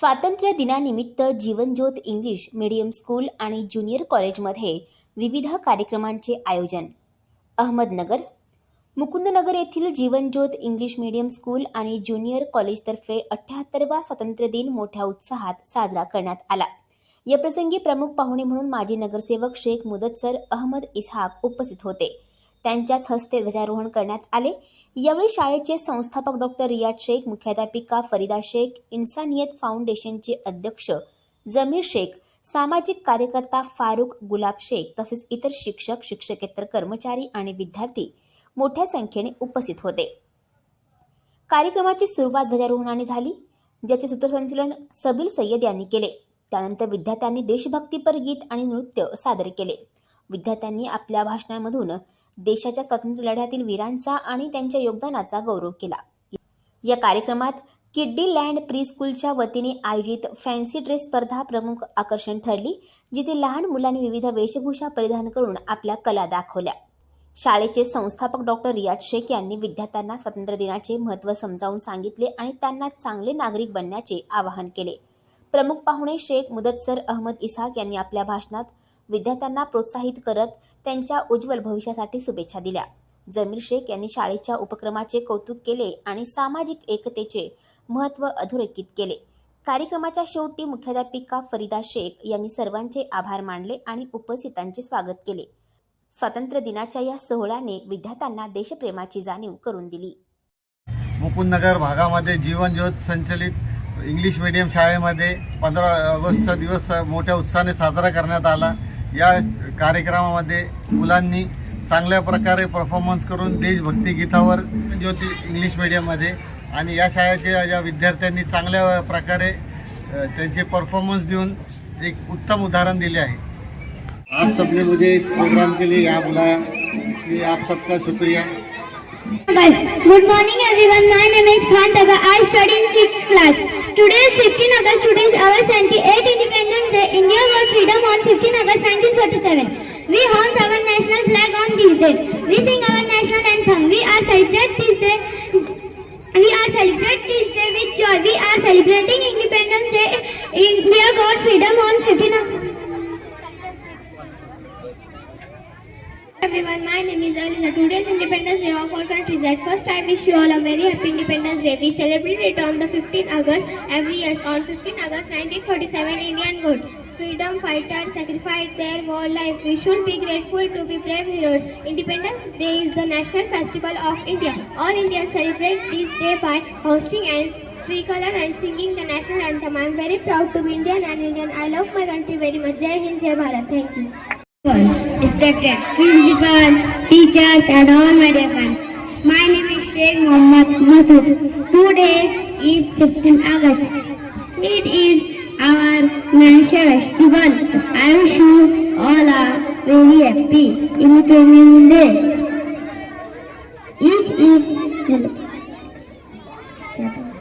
स्वातंत्र्य दिनानिमित्त Jeevanjyot English medium school आणि ज्युनियर कॉलेजमध्ये विविध कार्यक्रमांचे आयोजन. अहमदनगर मुकुंदनगर येथील जीवनज्योत इंग्लिश मीडियम स्कूल आणि ज्युनियर कॉलेजतर्फे अठ्ठ्याहत्तरवा स्वातंत्र्य दिन मोठ्या उत्साहात साजरा करण्यात आला. या प्रसंगी प्रमुख पाहुणे म्हणून माजी नगरसेवक शेख मुदतसर अहमद इसहाक उपस्थित होते. त्यांच्याच हस्ते ध्वजारोहण करण्यात आले. यावेळी शाळेचे संस्थापक डॉक्टर रियाज शेख मुख्याध्यापिका फरीदा शेख इन्सानियत फाउंडेशनचे अध्यक्ष जमीर शेख सामाजिक कार्यकर्ता फारुख गुलाब शेख तसेच इतर शिक्षक शिक्षकेतर कर्मचारी आणि विद्यार्थी मोठ्या संख्येने उपस्थित होते. कार्यक्रमाची सुरुवात ध्वजारोहणाने झाली ज्याचे सूत्रसंचलन सबील सय्यद यांनी केले. त्यानंतर विद्यार्थ्यांनी देशभक्तीपर गीत आणि नृत्य सादर केले. विद्यार्थ्यांनी आपल्या भाषणांमधून देशाच्या स्वातंत्र्य लढ्यातील वीरांचा आणि त्यांच्या योगदानाचा गौरव केला. या कार्यक्रमात किड्डी लँड प्री स्कूलच्या वतीने आयोजित फॅन्सी ड्रेस स्पर्धा प्रमुख आकर्षण ठरली जिथे लहान मुलांनी विविध वेशभूषा परिधान करून आपल्या कला दाखवल्या. शाळेचे संस्थापक डॉक्टर रियाज शेख यांनी विद्यार्थ्यांना स्वातंत्र्य दिनाचे महत्त्व समजावून सांगितले आणि त्यांना चांगले नागरिक बनण्याचे आवाहन केले. प्रमुख पाहुणे शेख मुदतसर अहमद इसाक यांनी आपल्या भाषणात विद्यार्थ्यांना प्रोत्साहित करत त्यांच्या उज्ज्वल भविष्यासाठी शुभेच्छा दिल्या. जमीर शेख यांनी शाळेच्या उपक्रमाचे कौतुक केले आणि सामाजिक एकतेचे महत्त्व अधोरेखित केले. कार्यक्रमाच्या शेवटी मुख्याध्यापिका फरीदा शेख यांनी सर्वांचे आभार मानले आणि उपस्थितांचे स्वागत केले. स्वातंत्र्य दिनाच्या या सोहळ्याने विद्यार्थ्यांना देशप्रेमाची जाणीव करून दिली. मुकुंदनगर भागामध्ये जीवनज्योत संचलित इंग्लिश मीडियम शाळेमध्ये पंधरा ऑगस्टचा दिवस मोठ्या उत्साहाने साजरा करण्यात आला. या कार्यक्रमामध्ये मुलांनी चांगल्या प्रकारे परफॉर्मन्स करून देशभक्ती गीतावर ज्योती इंग्लिश मीडियममध्ये आणि या शाळेच्या या विद्यार्थ्यांनी चांगल्या प्रकारे त्यांचे परफॉर्मन्स देऊन एक उत्तम उदाहरण दिले आहे आप सबने मुझे इस प्रोग्राम के लिए यहाँ बुलाया इसलिए आप सबका शुक्रिया Good morning everyone. My name is Khan Taga. I study in 6th class. Today is 15 August. Today is our 78th Independence Day. 1947. We hoist our national flag on this day. We sing our national anthem. We are celebrate this day. We are celebrate this day with joy. We are celebrating Independence Day. India got freedom on 15 everyone, my name is Alisa. Today's Independence Day of our country is at first I wish you all a very happy Independence Day. We celebrate it on the 15th August every year. On 15 August 1947, Indian good freedom fighters sacrificed their whole life. We should be grateful to be brave heroes. Independence Day is the national festival of India. All Indians celebrate this day by hosting and free color and singing the national anthem. I am very proud to be Indian and Indian. I love my country very much. Jai Hind, Jai Bharat. Thank you. Respected principal, teachers and all my dear friends. My name is Sheikh Mohammad Masood. Today is 15 August. It is our national festival. I wish you all a very happy Independence Day.